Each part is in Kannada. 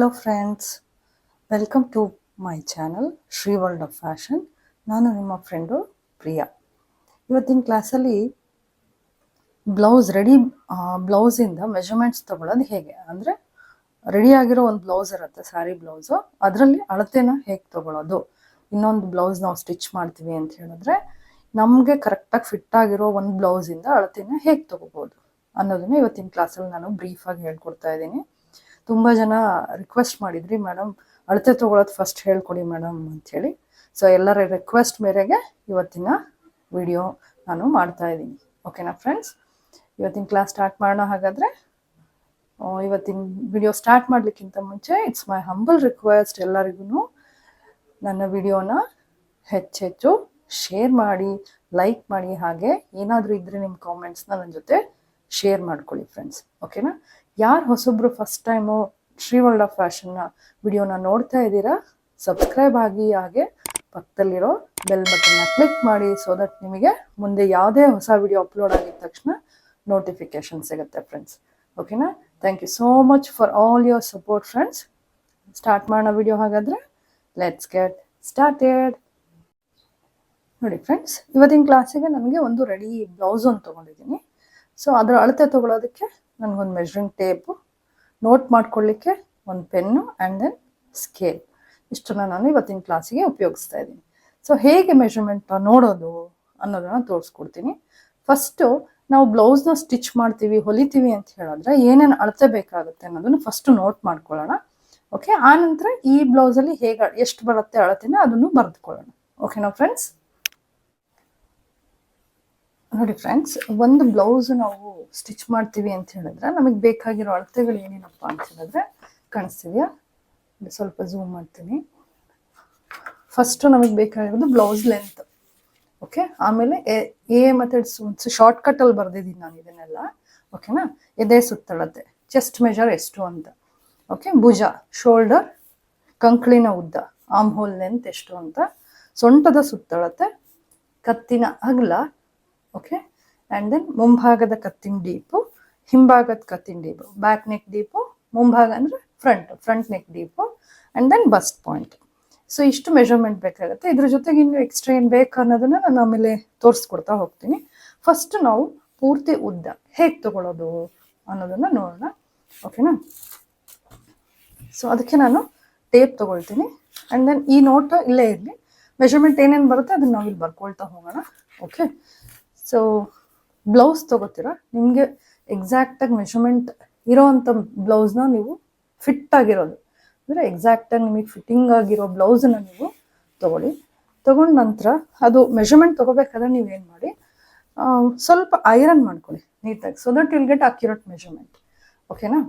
Hello friends welcome to my channel Shri world of fashion ನಾನು ನಿಮ್ಮ ಫ್ರೆಂಡು ಪ್ರಿಯಾ. ಇವತ್ತಿನ ಕ್ಲಾಸಲ್ಲಿ ಬ್ಲೌಸ್ ರೆಡಿ ಬ್ಲೌಸಿಂದ ಮೆಜರ್ಮೆಂಟ್ಸ್ ತೊಗೊಳೋದು ಹೇಗೆ? ಅಂದರೆ ಆಗಿರೋ ಒಂದು ಬ್ಲೌಸ್ ಇರುತ್ತೆ ಸ್ಯಾರಿ ಬ್ಲೌಸು ಅದರಲ್ಲಿ ಅಳತೆನ ಹೇಗೆ ತೊಗೊಳೋದು? ಇನ್ನೊಂದು ಬ್ಲೌಸ್ ನಾವು ಸ್ಟಿಚ್ ಮಾಡ್ತೀವಿ ಅಂತ ಹೇಳಿದ್ರೆ ನಮಗೆ ಕರೆಕ್ಟಾಗಿ ಫಿಟ್ ಆಗಿರೋ ಒಂದು ಬ್ಲೌಸಿಂದ ಅಳತೆನ ಹೇಗೆ ತೊಗೋಬೋದು ಅನ್ನೋದನ್ನ ಇವತ್ತಿನ ಕ್ಲಾಸಲ್ಲಿ ನಾನು ಬ್ರೀಫಾಗಿ ಹೇಳ್ಕೊಡ್ತಾ ಇದ್ದೀನಿ. ತುಂಬ ಜನ ರಿಕ್ವೆಸ್ಟ್ ಮಾಡಿದ್ರಿ ಮೇಡಮ್ ಅಳತೆ ತೊಗೊಳೋದು ಫಸ್ಟ್ ಹೇಳ್ಕೊಡಿ ಮೇಡಮ್ ಅಂಥೇಳಿ ಸೊ ಎಲ್ಲರ ರಿಕ್ವೆಸ್ಟ್ ಮೇರೆಗೆ ಇವತ್ತಿನ ವಿಡಿಯೋ ನಾನು ಮಾಡ್ತಾ ಇದ್ದೀನಿ. ಓಕೆನಾ ಫ್ರೆಂಡ್ಸ್ ಇವತ್ತಿನ ಕ್ಲಾಸ್ ಸ್ಟಾರ್ಟ್ ಮಾಡೋಣ ಹಾಗಾದರೆ. ಇವತ್ತಿನ ವಿಡಿಯೋ ಸ್ಟಾರ್ಟ್ ಮಾಡಲಿಕ್ಕಿಂತ ಮುಂಚೆ ಇಟ್ಸ್ ಮೈ ಹಂಬಲ್ ರಿಕ್ವೆಸ್ಟ್ ಎಲ್ಲರಿಗೂ ನನ್ನ ವಿಡಿಯೋನ ಹೆಚ್ಚೆಚ್ಚು ಶೇರ್ ಮಾಡಿ ಲೈಕ್ ಮಾಡಿ, ಹಾಗೆ ಏನಾದರೂ ಇದ್ದರೆ ನಿಮ್ಮ ಕಾಮೆಂಟ್ಸ್ನ ನನ್ನ ಜೊತೆ ಶೇರ್ ಮಾಡ್ಕೊಳ್ಳಿ ಫ್ರೆಂಡ್ಸ್ ಓಕೆನಾ ಯಾರು ಹೊಸೊಬ್ರು first time Shri world of fashion ವಿಡಿಯೋನ ನೋಡ್ತಾ ಇದ್ದೀರಾ ಸಬ್ಸ್ಕ್ರೈಬ್ ಆಗಿ ಹಾಗೆ ಪಕ್ಕದಲ್ಲಿರೋ ಬೆಲ್ ಬಟನ್ನ ಕ್ಲಿಕ್ ಮಾಡಿ ಸೊ ದಟ್ ನಿಮಗೆ ಮುಂದೆ ಯಾವುದೇ ಹೊಸ ವಿಡಿಯೋ ಅಪ್ಲೋಡ್ ಆಗಿದ ತಕ್ಷಣ ನೋಟಿಫಿಕೇಶನ್ ಸಿಗುತ್ತೆ ಫ್ರೆಂಡ್ಸ್ ಓಕೆನಾ thank you so much for all your support friends start ಮಾಡೋಣ ವಿಡಿಯೋ ಹಾಗಾದರೆ. ಲೆಟ್ಸ್ ಗೆಟ್ ಸ್ಟಾರ್ಟೆಡ್ ನೋಡಿ ಫ್ರೆಂಡ್ಸ್ ಇವತ್ತಿನ ಕ್ಲಾಸಿಗೆ ನನಗೆ ಒಂದು ರೆಡಿ ಬ್ಲೌಸ್ ಒಂದು ತೊಗೊಂಡಿದ್ದೀನಿ. ಸೊ ಅದರ ಅಳತೆ ತೊಗೊಳೋದಕ್ಕೆ ನನಗೊಂದು ಮೆಷರಿಂಗ್ ಟೇಪು ನೋಟ್ ಮಾಡ್ಕೊಳ್ಳಿಕ್ಕೆ ಒಂದು ಪೆನ್ನು ಆ್ಯಂಡ್ ದೆನ್ ಸ್ಕೇಲ್ ಇಷ್ಟನ್ನು ನಾನು ಇವತ್ತಿನ ಕ್ಲಾಸಿಗೆ ಉಪಯೋಗಿಸ್ತಾ ಇದ್ದೀನಿ. ಸೊ ಹೇಗೆ ಮೆಷರ್ಮೆಂಟ್ ನೋಡೋದು ಅನ್ನೋದನ್ನು ತೋರಿಸ್ಕೊಡ್ತೀನಿ. ಫಸ್ಟು ನಾವು ಬ್ಲೌಸ್ನ ಸ್ಟಿಚ್ ಮಾಡ್ತೀವಿ, ಹೊಲಿತೀವಿ ಅಂತ ಹೇಳಿದ್ರೆ ಏನೇನು ಅಳತೆ ಬೇಕಾಗುತ್ತೆ ಅನ್ನೋದನ್ನು ಫಸ್ಟು ನೋಟ್ ಮಾಡ್ಕೊಳ್ಳೋಣ. ಓಕೆ ಆನಂತರ ಈ ಬ್ಲೌಸಲ್ಲಿ ಹೇಗೆ ಎಷ್ಟು ಬರುತ್ತೆ ಅಳತೆನ ಅದನ್ನು ಬರೆದುಕೊಳ್ಳೋಣ. ಓಕೆನಾ ಫ್ರೆಂಡ್ಸ್ ನೋಡಿ ಫ್ರೆಂಡ್ಸ್ ಒಂದು ಬ್ಲೌಸ್ ನಾವು ಸ್ಟಿಚ್ ಮಾಡ್ತೀವಿ ಅಂತ ಹೇಳಿದ್ರೆ ನಮಗೆ ಬೇಕಾಗಿರೋ ಅಳತೆಗಳು ಏನೇನಪ್ಪ ಅಂತ ಹೇಳಿದ್ರೆ ಕಾಣಿಸ್ತಿದ್ಯಾ? ಸ್ವಲ್ಪ ಝೂಮ್ ಮಾಡ್ತೀನಿ. ಫಸ್ಟು ನಮಗೆ ಬೇಕಾಗಿರೋದು ಬ್ಲೌಸ್ ಲೆಂತ್ ಓಕೆ ಆಮೇಲೆ ಎ ಮತ್ತು ಶಾರ್ಟ್ ಕಟ್ಟಲ್ಲಿ ಬರೆದಿದ್ದೀನಿ ನಾನು ಇದನ್ನೆಲ್ಲ. ಓಕೆನಾ ಎದೆ ಸುತ್ತಳತೆ. ಚೆಸ್ಟ್ ಮೆಜರ್ ಎಷ್ಟು ಅಂತ. ಓಕೆ ಭುಜ ಶೋಲ್ಡರ್ ಕಂಕ್ಳಿನ ಉದ್ದ. ಆಮ್ ಹೋಲ್ ಲೆಂತ್ ಎಷ್ಟು ಅಂತ. ಸೊಂಟದ ಸುತ್ತಳತೆ, ಕತ್ತಿನ ಅಗಲ. ಓಕೆ ಆ್ಯಂಡ್ ದೆನ್ ಮುಂಭಾಗದ ಕತ್ತಿನ ಡೀಪು ಹಿಂಭಾಗದ ಕತ್ತಿನ ಡೀಪು ಬ್ಯಾಕ್ ನೆಕ್ ಡೀಪು ಮುಂಭಾಗ ಅಂದರೆ front front neck deep and then bust point so ಇಷ್ಟು ಮೆಷರ್ಮೆಂಟ್ ಬೇಕಾಗುತ್ತೆ. ಇದ್ರ ಜೊತೆಗೆ ಇನ್ನು ಎಕ್ಸ್ಟ್ರಾ ಏನು ಬೇಕು ಅನ್ನೋದನ್ನು ನಾನು ಆಮೇಲೆ ತೋರಿಸ್ಕೊಡ್ತಾ ಹೋಗ್ತೀನಿ. ಫಸ್ಟ್ ನಾವು ಪೂರ್ತಿ ಉದ್ದ ಹೇಗೆ ತಗೊಳ್ಳೋದು ಅನ್ನೋದನ್ನು ನೋಡೋಣ. ಓಕೆನಾ ಸೊ ಅದಕ್ಕೆ ನಾನು ಟೇಪ್ ತೊಗೊಳ್ತೀನಿ. ಆ್ಯಂಡ್ ದೆನ್ ಈ ನೋಟ್ ಇಲ್ಲೇ ಇರಲಿ. ಮೆಷರ್ಮೆಂಟ್ ಏನೇನು ಬರುತ್ತೆ ಅದನ್ನು ನಾವಿಲ್ಲಿ ಬರ್ಕೊಳ್ತಾ ಹೋಗೋಣ. ಓಕೆ ಸೊ ಬ್ಲೌಸ್ ತೊಗೋತೀರಾ? ನಿಮಗೆ ಎಕ್ಸಾಕ್ಟಾಗಿ ಮೆಷರ್ಮೆಂಟ್ ಇರೋವಂಥ ಬ್ಲೌಸ್ನ ನೀವು ಫಿಟ್ ಆಗಿರೋದು. ಅಂದರೆ ಎಕ್ಸಾಕ್ಟಾಗಿ ನಿಮಗೆ ಫಿಟ್ಟಿಂಗ್ ಆಗಿರೋ ಬ್ಲೌಸನ್ನ ನೀವು ತೊಗೊಳ್ಳಿ. ತೊಗೊಂಡ ನಂತರ ಅದು ಮೆಷರ್ಮೆಂಟ್ ತೊಗೋಬೇಕಾದ್ರೆ ನೀವೇನು ಮಾಡಿ ಸ್ವಲ್ಪ ಐರನ್ ಮಾಡ್ಕೊಳ್ಳಿ ನೀಟಾಗಿ so that will get accurate measurement ಓಕೆನಾ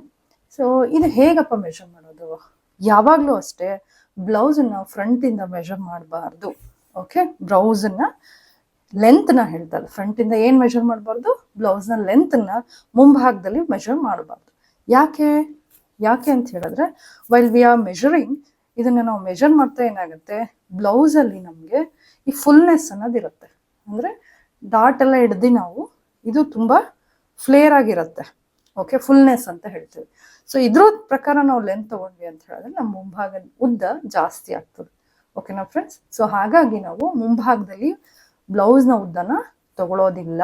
ಸೊ ಇದು ಹೇಗಪ್ಪ ಮೆಷರ್ ಮಾಡೋದು? ಯಾವಾಗಲೂ ಅಷ್ಟೇ ಬ್ಲೌಸನ್ನು ಫ್ರಂಟಿಂದ ಮೆಷರ್ ಮಾಡಬಾರ್ದು. ಓಕೆ ಬ್ಲೌಸನ್ನ ಲೆಂತ್ನ ಹೇಳ್ತಾರೆ ಫ್ರಂಟಿಂದ ಏನು ಮೆಷರ್ ಮಾಡಬಾರ್ದು? ಬ್ಲೌಸ್ನ ಲೆಂತ್ನ ಮುಂಭಾಗದಲ್ಲಿ ಮೆಷರ್ ಮಾಡಬಾರ್ದು. ಯಾಕೆ? ಯಾಕೆ ಅಂತ ಹೇಳಿದ್ರೆ ವೈಲ್ ವಿ ಆರ್ ಮೆಷರಿಂಗ್ ಇದನ್ನು ನಾವು ಮೆಷರ್ ಮಾಡ್ತಾ ಏನಾಗುತ್ತೆ? ಬ್ಲೌಸಲ್ಲಿ ನಮಗೆ ಈ ಫುಲ್ನೆಸ್ ಅನ್ನೋದಿರುತ್ತೆ ಅಂದರೆ ಡಾಟ್ ಎಲ್ಲ ಹಿಡ್ದು ನಾವು ಇದು ತುಂಬ ಫ್ಲೇರ್ ಆಗಿರುತ್ತೆ. ಓಕೆ ಫುಲ್ನೆಸ್ ಅಂತ ಹೇಳ್ತೀವಿ. ಸೊ ಇದ್ರ ಪ್ರಕಾರ ನಾವು ಲೆಂತ್ ತಗೊಂಡ್ವಿ ಅಂತ ಹೇಳಿದ್ರೆ ನಮ್ಮ ಮುಂಭಾಗದ ಉದ್ದ ಜಾಸ್ತಿ ಆಗ್ತದೆ. ಓಕೆನಾ ಫ್ರೆಂಡ್ಸ್ ಸೊ ಹಾಗಾಗಿ ನಾವು ಮುಂಭಾಗದಲ್ಲಿ ಬ್ಲೌಸ್ನ ಉದ್ದನ ತಗೊಳ್ಳೋದಿಲ್ಲ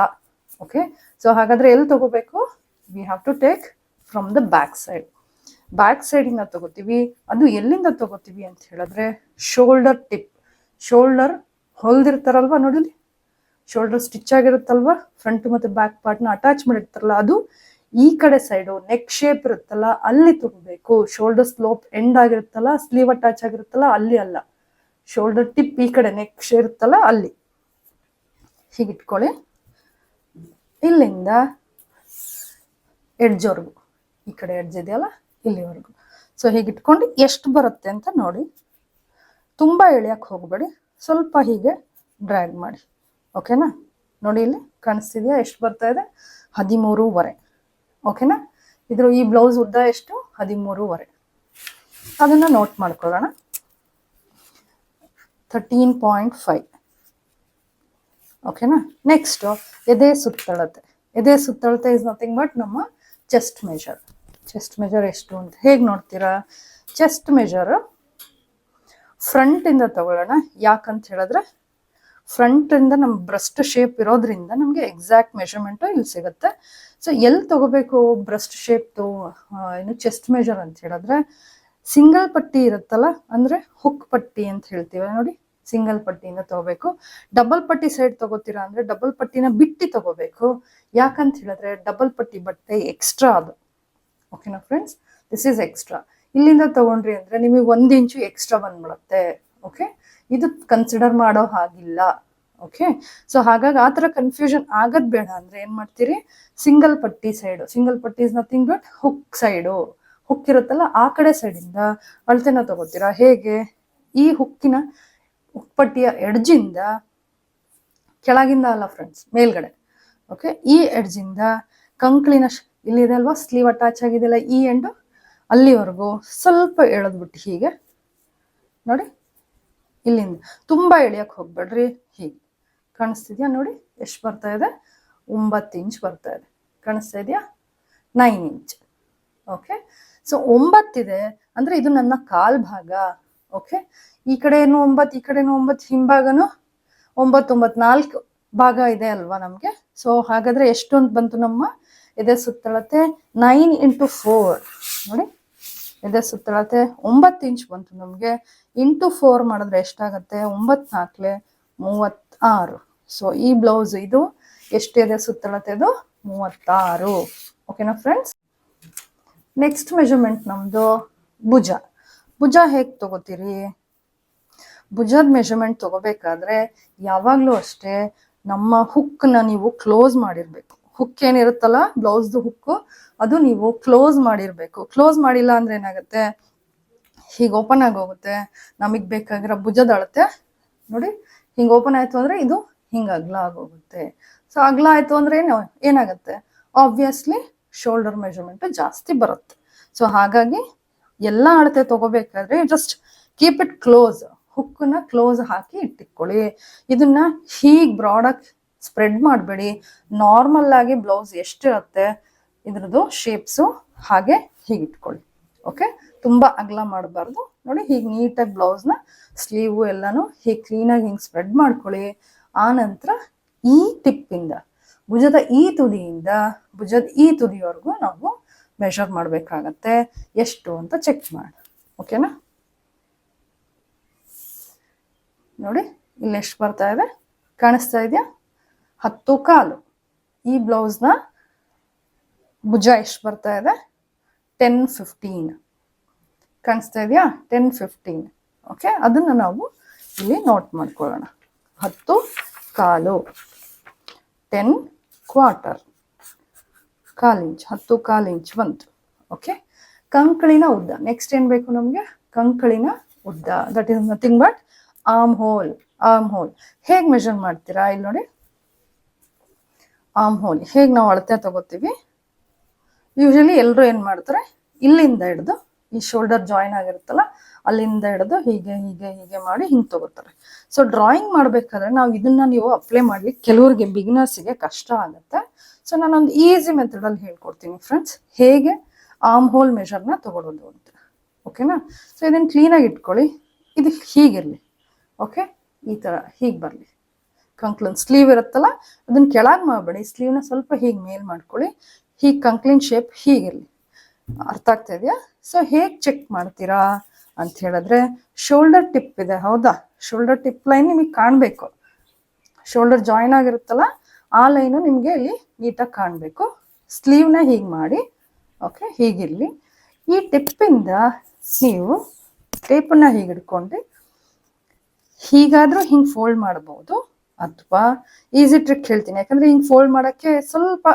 ಓಕೆ ಸೊ ಹಾಗಾದ್ರೆ ಎಲ್ಲಿ ತಗೋಬೇಕು? We have to take from the back side back ಸೈಡಿಂದ ತಗೋತೀವಿ. ಅದು ಎಲ್ಲಿಂದ ತಗೋತೀವಿ ಅಂತ ಹೇಳಿದ್ರೆ ಶೋಲ್ಡರ್ ಟಿಪ್ ಶೋಲ್ಡರ್ ಹೊಲ್ದಿರ್ತಾರಲ್ವ ನೋಡಿ ಶೋಲ್ಡರ್ ಸ್ಟಿಚ್ ಆಗಿರುತ್ತಲ್ವ? ಫ್ರಂಟ್ ಮತ್ತು ಬ್ಯಾಕ್ ಪಾರ್ಟ್ನ ಅಟ್ಯಾಚ್ ಮಾಡಿರ್ತಾರಲ್ಲ, ಅದು ಈ ಕಡೆ ಸೈಡು ನೆಕ್ ಶೇಪ್ ಇರುತ್ತಲ್ಲ, ಅಲ್ಲಿ ತಗೋಬೇಕು. ಶೋಲ್ಡರ್ ಸ್ಲೋಪ್ ಎಂಡ್ ಆಗಿರುತ್ತಲ್ಲ ಸ್ಲೀವ್ ಅಟ್ಯಾಚ್ ಆಗಿರುತ್ತಲ್ಲ, ಅಲ್ಲಿ ಅಲ್ಲ. ಶೋಲ್ಡರ್ ಟಿಪ್ ಈ ಕಡೆ ನೆಕ್ ಇರುತ್ತಲ್ಲ, ಅಲ್ಲಿ. ಹೀಗಿಟ್ಕೊಳ್ಳಿ. ಇಲ್ಲಿಂದ ಎಡ್ಜ್ವರೆಗೂ. ಈ ಕಡೆ ಎಡ್ಜ್ ಇದೆಯಲ್ಲ? ಇಲ್ಲಿವರೆಗೂ. ಸೊ ಹೀಗಿಟ್ಕೊಂಡು ಎಷ್ಟು ಬರುತ್ತೆ ಅಂತ ನೋಡಿ. ತುಂಬ ಎಳೆಯಕ್ಕೆ ಹೋಗಬೇಡಿ. ಸ್ವಲ್ಪ ಹೀಗೆ ಡ್ರ್ಯಾಗ್ ಮಾಡಿ. ಓಕೆನಾ? ನೋಡಿ ಇಲ್ಲಿ ಕಾಣಿಸ್ತಿದೆಯಾ? ಎಷ್ಟು ಬರ್ತಾ ಇದೆ? ಹದಿಮೂರುವರೆ. ಓಕೆನಾ? ಇದ್ರ ಈ ಬ್ಲೌಸ್ ಉದ್ದ ಎಷ್ಟು? ಹದಿಮೂರುವರೆ. ಅದನ್ನು ನೋಟ್ ಮಾಡ್ಕೊಳ್ಳೋಣ. Thirteen point five. ಓಕೆನಾ ನೆಕ್ಸ್ಟು ಎದೆ ಸುತ್ತಳತೆ. ಎದೆ ಸುತ್ತಳತೆ ಇಸ್ ನಥಿಂಗ್ ಬಟ್ ನಮ್ಮ ಚೆಸ್ಟ್ ಮೆಜರ್ ಚೆಸ್ಟ್ ಮೆಜರ್ ಎಷ್ಟು ಅಂತ ಹೇಗೆ ನೋಡ್ತೀರಾ? ಚೆಸ್ಟ್ ಮೆಜರ್ ಫ್ರಂಟಿಂದ ತಗೊಳ್ಳೋಣ. ಯಾಕಂತ ಹೇಳಿದ್ರೆ ಫ್ರಂಟಿಂದ ನಮ್ಮ ಬ್ರಸ್ಟ್ ಶೇಪ್ ಇರೋದ್ರಿಂದ ನಮಗೆ ಎಕ್ಸಾಕ್ಟ್ ಮೆಷರ್ಮೆಂಟು ಇಲ್ಲಿ ಸಿಗುತ್ತೆ. ಸೊ ಎಲ್ಲಿ ತಗೋಬೇಕು ಬ್ರಸ್ಟ್ ಶೇಪ್ದು ಏನು ಚೆಸ್ಟ್ ಮೆಜರ್ ಅಂತ ಹೇಳಿದ್ರೆ ಸಿಂಗಲ್ ಪಟ್ಟಿ ಇರುತ್ತಲ್ಲ, ಅಂದರೆ ಹುಕ್ ಪಟ್ಟಿ ಅಂತ ಹೇಳ್ತೀವಿ. ನೋಡಿ ಸಿಂಗಲ್ ಪಟ್ಟಿಯಿಂದ ತಗೋಬೇಕು. ಡಬಲ್ ಪಟ್ಟಿ ಸೈಡ್ ತಗೋತೀರಾ ಅಂದ್ರೆ ಡಬಲ್ ಪಟ್ಟಿನ ಬಿಟ್ಟು ತಗೋಬೇಕು. ಯಾಕಂತ ಹೇಳಿದ್ರೆ ಡಬಲ್ ಪಟ್ಟಿ ಬಟ್ಟೆ ಎಕ್ಸ್ಟ್ರಾ ಅದು. ಓಕೆನಾ ಫ್ರೆಂಡ್ಸ್? ದಿಸ್ ಈಸ್ ಎಕ್ಸ್ಟ್ರಾ ಇಲ್ಲಿಂದ ತಗೊಂಡ್ರಿ ಅಂದ್ರೆ ನಿಮಗೆ ಒಂದು ಇಂಚು ಎಕ್ಸ್ಟ್ರಾ ಬಂದ್ಬಿಡುತ್ತೆ. ಓಕೆ? ಇದು ಕನ್ಸಿಡರ್ ಮಾಡೋ ಹಾಗಿಲ್ಲ. ಓಕೆ? ಸೊ ಹಾಗಾಗಿ ಆ ಥರ ಕನ್ಫ್ಯೂಷನ್ ಆಗದ್ ಬೇಡ ಅಂದ್ರೆ ಏನ್ ಮಾಡ್ತೀರಿ? ಸಿಂಗಲ್ ಪಟ್ಟಿ ಸೈಡು ಸಿಂಗಲ್ ಪಟ್ಟಿ is nothing but hook side hook ಇರುತ್ತಲ್ಲ ಆ ಕಡೆ ಸೈಡಿಂದ ಅಳತೆನ ತಗೋತೀರಾ? ಹೇಗೆ? ಈ ಹುಕ್ಕಿನ ಹುಕ್ಪಟ್ಟಿಯ ಎಡ್ಜಿಂದ ಕೆಳಗಿಂದ ಅಲ್ಲ ಫ್ರೆಂಡ್ಸ್ ಮೇಲ್ಗಡೆ. ಓಕೆ ಈ ಎಡ್ಜಿಂದ ಕಂಕ್ಳಿನ ಇಲ್ಲಿದೆ ಅಲ್ವಾ? ಸ್ಲೀವ್ ಅಟ್ಯಾಚ್ ಆಗಿದೆಯಲ್ಲ ಈ ಎಂಡು ಅಲ್ಲಿವರೆಗೂ ಸ್ವಲ್ಪ ಎಳೆದ್ಬಿಟ್ಟು ಹೀಗೆ, ನೋಡಿ, ಇಲ್ಲಿಂದ. ತುಂಬ ಎಳಿಯಕ್ಕೆ ಹೋಗ್ಬೇಡ್ರಿ, ಹೀಗೆ. ಕಾಣಿಸ್ತಿದ್ಯಾ ನೋಡಿ? ಎಷ್ಟು ಬರ್ತಾ ಇದೆ? ಒಂಬತ್ತು ಇಂಚ್ ಬರ್ತಾ ಇದೆ. ಕಾಣಿಸ್ತಾ ಇದೆಯಾ? ನೈನ್ ಇಂಚ್ ಓಕೆ ಸೊ ಒಂಬತ್ತಿದೆ ಅಂದರೆ ಇದು ನನ್ನ ಕಾಲ್ ಭಾಗ. ಓಕೆ ಈ ಕಡೆನೂ ಒಂಬತ್ತು ಈ ಕಡೆನೂ ಒಂಬತ್ತು ಹಿಂಭಾಗನು ಒಂಬತ್ತು ಒಂಬತ್ತು ನಾಲ್ಕು ಭಾಗ ಇದೆ ಅಲ್ವಾ ನಮಗೆ? ಸೊ ಹಾಗಾದ್ರೆ ಎಷ್ಟೊಂದು ಬಂತು ನಮ್ಮ ಎದೆ ಸುತ್ತಳತೆ? ನೈನ್ ಇಂಟು ಫೋರ್ ನೋಡಿ. ಎದೆ ಸುತ್ತಳತೆ ಒಂಬತ್ತು ಇಂಚ್ ಬಂತು ನಮಗೆ. ಇಂಟು ಫೋರ್ ಮಾಡಿದ್ರೆ ಎಷ್ಟಾಗತ್ತೆ? ಒಂಬತ್ತು ನಾಲ್ಕಲೆ ಮೂವತ್ತಾರು. ಸೊ ಈ ಬ್ಲೌಸ್ ಇದು ಎಷ್ಟು ಸುತ್ತಳತೆ ಇದು ಮೂವತ್ತಾರು. ಓಕೆನಾ ಫ್ರೆಂಡ್ಸ್ ನೆಕ್ಸ್ಟ್ ಮೆಜರ್ಮೆಂಟ್ ನಮ್ಮದು ಭುಜ. ಭುಜ ಹೇಗ್ ತಗೋತೀರಿ? ಭುಜದ ಮೆಷರ್ಮೆಂಟ್ ತಗೋಬೇಕಾದ್ರೆ ಯಾವಾಗಲೂ ಅಷ್ಟೇ ನಮ್ಮ ಹುಕ್ನ ನೀವು ಕ್ಲೋಸ್ ಮಾಡಿರ್ಬೇಕು. ಹುಕ್ ಏನಿರುತ್ತಲ್ಲ, ಬ್ಲೌಸ್ದು ಹುಕ್ಕು ಅದು ನೀವು ಕ್ಲೋಸ್ ಮಾಡಿರ್ಬೇಕು. ಕ್ಲೋಸ್ ಮಾಡಿಲ್ಲ ಅಂದ್ರೆ ಏನಾಗುತ್ತೆ? ಹೀಗೆ ಓಪನ್ ಆಗಿ ಹೋಗುತ್ತೆ. ನಮಗೆ ಬೇಕಾಗಿರೋ ಭುಜದ ಅಳತೆ ನೋಡಿ, ಹಿಂಗೆ ಓಪನ್ ಆಯ್ತು ಅಂದ್ರೆ ಇದು ಹಿಂಗೆ ಅಗ್ಲ ಆಗೋಗುತ್ತೆ ಸೊ ಅಗ್ಲ ಆಯ್ತು ಅಂದ್ರೆ ಏನು, ಏನಾಗುತ್ತೆ? ಆಬ್ವಿಯಸ್ಲಿ ಶೋಲ್ಡರ್ ಮೆಜರ್ಮೆಂಟ್ ಜಾಸ್ತಿ ಬರುತ್ತೆ. ಸೊ ಹಾಗಾಗಿ ಎಲ್ಲ ಅಳತೆ ತಗೋಬೇಕಾದ್ರೆ ಜಸ್ಟ್ ಕೀಪ್ ಇಟ್ ಕ್ಲೋಸ್ ಹುಕ್ಕನ್ನ ಕ್ಲೋಸ್ ಹಾಕಿ ಇಟ್ಟಿಟ್ಕೊಳ್ಳಿ ಇದನ್ನ ಹೀಗೆ ಬ್ರಾಡಾಗಿ ಸ್ಪ್ರೆಡ್ ಮಾಡಬೇಡಿ. ನಾರ್ಮಲ್ ಆಗಿ ಬ್ಲೌಸ್ ಎಷ್ಟಿರುತ್ತೆ, ಇದ್ರದ್ದು ಶೇಪ್ಸು ಹಾಗೆ ಹೀಗೆ ಇಟ್ಕೊಳ್ಳಿ. ಓಕೆ ತುಂಬಾ ಅಗಲ ಮಾಡಬಾರ್ದು. ನೋಡಿ ಹೀಗೆ ನೀಟಾಗಿ ಬ್ಲೌಸ್ನ ಸ್ಲೀವು ಎಲ್ಲಾನು ಹೀಗೆ ಕ್ಲೀನಾಗಿ ಹಿಂಗೆ ಸ್ಪ್ರೆಡ್ ಮಾಡ್ಕೊಳ್ಳಿ. ಆ ನಂತರ ಈ ಟಿಪ್ಪಿಂದ, ಭುಜದ ಈ ತುದಿಯಿಂದ, ಭುಜದ ಈ ತುದಿವರೆಗೂ ನಾವು ಮೆಷರ್ ಮಾಡಬೇಕಾಗತ್ತೆ. ಎಷ್ಟು ಅಂತ ಚೆಕ್ ಮಾಡಿ. ಓಕೆನಾ ನೋಡಿ, ಇಲ್ಲಿ ಎಷ್ಟು ಬರ್ತಾ ಇದೆ? ಕಾಣಿಸ್ತಾ ಇದೆಯಾ? ಹತ್ತು ಕಾಲು. ಈ ಬ್ಲೌಸ್ನ ಭುಜ ಎಷ್ಟು ಬರ್ತಾ ಇದೆ? ಟೆನ್ ಫಿಫ್ಟೀನ್ ಕಾಣಿಸ್ತಾ ಇದೆಯಾ? ಟೆನ್ ಫಿಫ್ಟೀನ್ ಓಕೆ ಅದನ್ನು ನಾವು ಇಲ್ಲಿ ನೋಟ್ ಮಾಡ್ಕೊಳ್ಳೋಣ. ಹತ್ತು ಕಾಲು. ಟೆನ್ ಕ್ವಾರ್ಟರ್ ಕಾಲು ಇಂಚ್, ಹತ್ತು ಕಾಲು ಇಂಚ್ ಬಂತು. ಓಕೆ ಕಂಕಳಿನ ಉದ್ದ. ನೆಕ್ಸ್ಟ್ ಏನ್ ಬೇಕು ನಮಗೆ? ಕಂಕಳಿನ ಉದ್ದ. That is nothing but arm hole arm hole ಹೇಗೆ ಮೆಷರ್ ಮಾಡ್ತೀರಾ? ಇಲ್ಲಿ ನೋಡಿ. ಆರ್ಮ್ ಹೋಲ್ ಹೇಗೆ ನಾವು ಅಳತೆ ತಗೋತೀವಿ? ಯೂಶಲಿ ಎಲ್ಲರೂ ಏನು ಮಾಡ್ತಾರೆ? ಇಲ್ಲಿಂದ ಹಿಡ್ದು ಈ ಶೋಲ್ಡರ್ ಜಾಯಿನ್ ಆಗಿರುತ್ತಲ್ಲ, ಅಲ್ಲಿಂದ ಹಿಡ್ದು ಹೀಗೆ ಹೀಗೆ ಹೀಗೆ ಮಾಡಿ ಹಿಂಗೆ ತಗೋತಾರೆ. ಸೊ ಡ್ರಾಯಿಂಗ್ ಮಾಡಬೇಕಾದ್ರೆ ನಾವು ಇದನ್ನ ನೀವು ಅಪ್ಲೈ ಮಾಡ್ಲಿಕ್ಕೆ ಕೆಲವರಿಗೆ ಬಿಗಿನರ್ಸಿಗೆ ಕಷ್ಟ ಆಗುತ್ತೆ. ಸೊ ನಾನೊಂದು ಈಸಿ ಮೆಥಡಲ್ಲಿ ಹೇಳ್ಕೊಡ್ತೀನಿ ಫ್ರೆಂಡ್ಸ್ ಹೇಗೆ? ಆಮ್ ಹೋಲ್ ಮೆಷರ್ನ ತಗೊಳ್ಳೋದು ಅಂತ. ಓಕೆನಾ ಸೊ ಇದನ್ನು ಕ್ಲೀನಾಗಿ ಇಟ್ಕೊಳ್ಳಿ. ಇದು ಹೀಗಿರಲಿ. ಓಕೆ ಈ ಥರ ಹೀಗೆ ಬರಲಿ. ಕಂಕ್ಲನ್ ಸ್ಲೀವ್ ಇರುತ್ತಲ್ಲ ಅದನ್ನ ಕೆಳಗೆ ಮಾಡಬೇಡಿ. ಸ್ಲೀವ್ನ ಸ್ವಲ್ಪ ಹೀಗೆ ಮೇಲ್ ಮಾಡ್ಕೊಳ್ಳಿ. ಹೀಗೆ ಕಂಕ್ಲಿನ್ ಶೇಪ್ ಹೀಗಿರಲಿ. ಅರ್ಥ ಆಗ್ತಾ ಇದೆಯಾ? ಸೊ ಹೇಗೆ ಚೆಕ್ ಮಾಡ್ತೀರಾ ಅಂತ ಹೇಳಿದ್ರೆ ಶೋಲ್ಡರ್ ಟಿಪ್ ಇದೆ, ಹೌದಾ? ಶೋಲ್ಡರ್ ಟಿಪ್ ಲೈನ್ ನಿಮಗೆ ಕಾಣಬೇಕು. ಶೋಲ್ಡರ್ ಜಾಯಿನ್ ಆಗಿರುತ್ತಲ್ಲ ಆ ಲೈನು ನಿಮಗೆ ಇಲ್ಲಿ ನೀಟಾಗಿ ಕಾಣಬೇಕು. ಸ್ಲೀವ್ನ ಹೀಗೆ ಮಾಡಿ. ಓಕೆ ಹೀಗಿರಲಿ. ಈ ಟಿಪ್ಪಿಂದ ನೀವು ಟೇಪನ್ನ ಹೀಗೆ ಹಿಡ್ಕೊಂಡು. ಹೀಗಾದರೂ ಹಿಂಗೆ ಫೋಲ್ಡ್ ಮಾಡ್ಬೋದು. ಅಥವಾ ಈಸಿ ಟ್ರಿಕ್ ಹೇಳ್ತೀನಿ. ಯಾಕಂದ್ರೆ ಹಿಂಗೆ ಫೋಲ್ಡ್ ಮಾಡೋಕ್ಕೆ ಸ್ವಲ್ಪ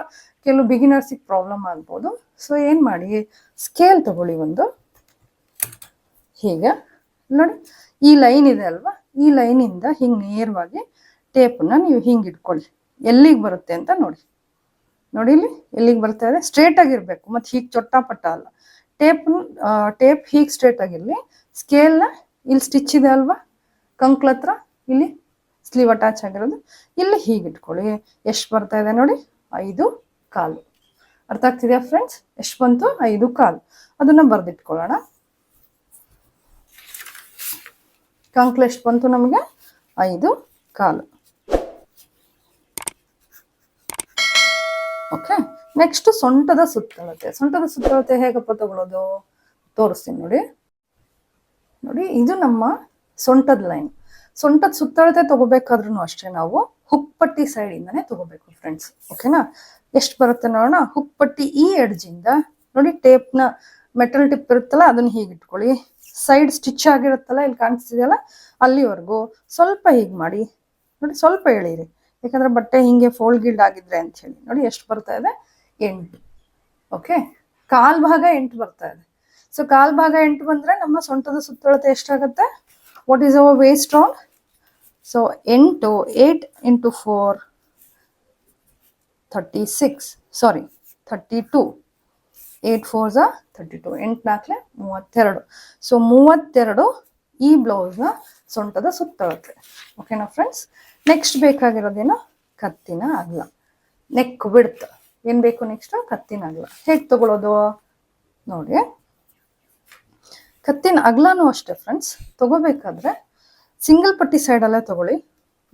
ಕೆಲವು ಬಿಗಿನರ್ಸಿಗೆ ಪ್ರಾಬ್ಲಮ್ ಆಗ್ಬೋದು. ಸೊ ಏನು ಮಾಡಿ? ಸ್ಕೇಲ್ ತಗೊಳ್ಳಿ ಒಂದು. ಹೀಗೆ. ನೋಡಿ, ಈ ಲೈನ್ ಇದೆ ಅಲ್ವಾ? ಈ ಲೈನಿಂದ ಹಿಂಗೆ ನೇರವಾಗಿ ಟೇಪನ್ನ ನೀವು ಹಿಂಗೆ ಇಟ್ಕೊಳ್ಳಿ ಎಲ್ಲಿಗೆ ಬರುತ್ತೆ ಅಂತ ನೋಡಿ. ನೋಡಿ ಇಲ್ಲಿ ಎಲ್ಲಿಗೆ ಬರ್ತಾ ಇದೆ ಸ್ಟ್ರೇಟ್ ಆಗಿರ್ಬೇಕು ಮತ್ತೆ ಹೀಗೆ ಚೊಟ್ಟಾಪಟ್ಟ ಅಲ್ಲ. ಟೇಪ್ ಟೇಪ್ ಹೀಗೆ ಸ್ಟ್ರೇಟ್ ಆಗಿರಲಿ ಸ್ಕೇಲ್ನ ಇಲ್ಲಿ ಸ್ಟಿಚ್ ಇದೆ ಅಲ್ವಾ? ಕಂಕ್ಳ ಹತ್ರ ಇಲ್ಲಿ ಸ್ಲೀವ್ ಅಟ್ಯಾಚ್ ಆಗಿರೋದು. ಇಲ್ಲಿ ಹೀಗೆ ಇಟ್ಕೊಳ್ಳಿ. ಎಷ್ಟು ಬರ್ತಾ ಇದೆ ನೋಡಿ? ಐದು ಕಾಲು. ಅರ್ಥ ಆಗ್ತಿದೆಯಾ ಫ್ರೆಂಡ್ಸ್ ಎಷ್ಟು ಬಂತು? ಐದು ಕಾಲು. ಅದನ್ನ ಬರೆದಿಟ್ಕೊಳ್ಳೋಣ. ಕಂಕ್ಲ ಎಷ್ಟು ಬಂತು ನಮಗೆ? ಐದು ಕಾಲು. ಓಕೆ ನೆಕ್ಸ್ಟ್ ಸೊಂಟದ ಸುತ್ತಳತೆ. ಸೊಂಟದ ಸುತ್ತಳತೆ ಹೇಗಪ್ಪ ತಗೊಳ್ಳೋದು ತೋರಿಸ್ತೀನಿ ನೋಡಿ. ನೋಡಿ, ಇದು ನಮ್ಮ ಸೊಂಟದ ಲೈನ್ ಸೊಂಟದ ಸುತ್ತಳತೆ ತಗೋಬೇಕಾದ್ರೂ ಅಷ್ಟೇ ನಾವು ಹುಕ್ಪಟ್ಟಿ ಸೈಡ್ ಇಂದಾನೆ ತಗೋಬೇಕು ಫ್ರೆಂಡ್ಸ್ ಓಕೆನಾ ಎಷ್ಟು ಬರುತ್ತೆ ನೋಡೋಣ? ಹುಕ್ಪಟ್ಟಿ ಈ ಎಡ್ಜಿಂದ, ನೋಡಿ ಟೇಪ್ನ ಮೆಟಲ್ ಟಿಪ್ ಇರುತ್ತಲ್ಲ, ಅದನ್ನ ಹೀಗೆ ಇಟ್ಕೊಳ್ಳಿ. ಸೈಡ್ ಸ್ಟಿಚ್ ಆಗಿರುತ್ತಲ್ಲ, ಇಲ್ಲಿ ಕಾಣಿಸ್ತಿದೆಯಲ್ಲ? ಅಲ್ಲಿವರೆಗೂ ಸ್ವಲ್ಪ ಹೀಗೆ ಮಾಡಿ. ನೋಡಿ, ಸ್ವಲ್ಪ ಎಳೀರಿ. ಯಾಕಂದ್ರೆ ಬಟ್ಟೆ ಹಿಂಗೆ ಫೋಲ್ಡ್ ಗಿಲ್ಡ್ ಆಗಿದ್ರೆ ಅಂತ ಹೇಳಿ. ನೋಡಿ ಎಷ್ಟು ಬರ್ತಾ ಇದೆ? ಎಂಟು. ಓಕೆ ಕಾಲ್ ಭಾಗ ಎಂಟು ಬರ್ತಾ ಇದೆ. ಸೊ ಕಾಲ್ ಭಾಗ ಎಂಟು ಬಂದ್ರೆ ನಮ್ಮ ಸೊಂಟದ ಸುತ್ತಳತೆ ಎಷ್ಟಾಗುತ್ತೆ? What is our waist on so ಎಂಟು eight into four thirty six sorry thirty two eight four ಝ thirty two ಎಂಟು ನಾಲ್ಕಲೆ ಮೂವತ್ತೆರಡು. ಸೊ ಮೂವತ್ತೆರಡು ಈ ಬ್ಲೌಸ್ನ ಸೊಂಟದ ಸುತ್ತಳತೆ. ಓಕೆನಾ ಫ್ರೆಂಡ್ಸ್ ನೆಕ್ಸ್ಟ್ ಬೇಕಾಗಿರೋದೇನು ಕತ್ತಿನ ಅಗಲ ನೆಕ್ ಬಿಡ್ತ್ ಏನು ಬೇಕು ನೆಕ್ಸ್ಟ್ ಕತ್ತಿನ ಅಗಲ. ಹೇಗೆ ತಗೊಳೋದು? ನೋಡಿ. ಕತ್ತಿನ ಅಗಲನೂ ಅಷ್ಟೇ ಫ್ರೆಂಡ್ಸ್ ತಗೋಬೇಕಾದ್ರೆ ಸಿಂಗಲ್ ಪಟ್ಟಿ ಸೈಡಲ್ಲೇ ತಗೊಳ್ಳಿ.